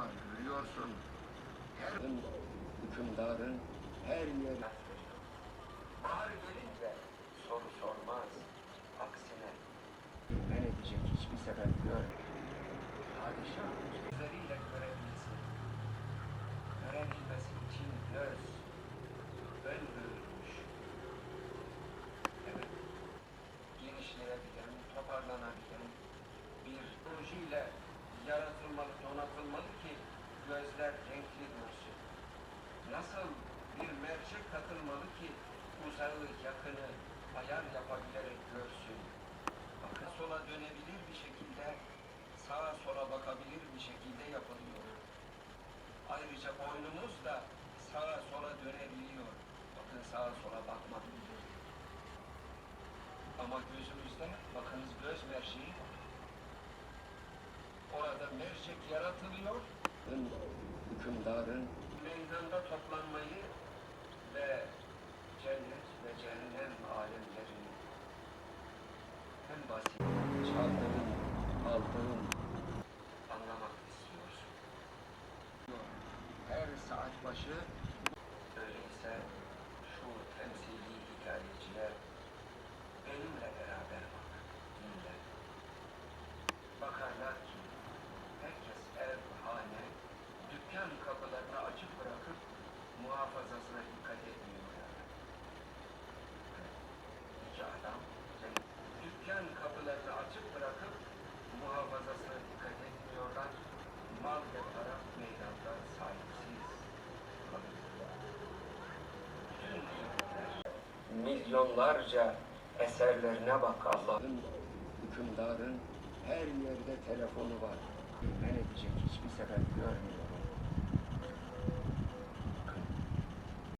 zaman görüyorsun. Her hükümdarın her yeri. Bahar gelince soru sormaz. Aksine ben edecek hiçbir sebep görmedim. Padişah gözler renkli görsün. Nasıl bir mercek takılmalı ki uzağı yakını ayar yapabilerek görsün. Bakın sola dönebilir bir şekilde, sağa sola bakabilir bir şekilde yapılıyor. Ayrıca boynumuz da sağa sola dönebiliyor. Bakın sağa sola bakmabiliyor. Ama gözümüzde bakınız göz merceği. Orada mercek yaratılıyor. Hükümdarın meydanda toplanmayı ve cennet ve cehennem alemlerini en basit çaldığın, aldığın anlamak istiyorsun. Her saat başı öyleyse milyonlarca eserlerine bak Allah'ın hükümdarın her yerde telefonu var. Men edecek hiçbir sebep görmüyor.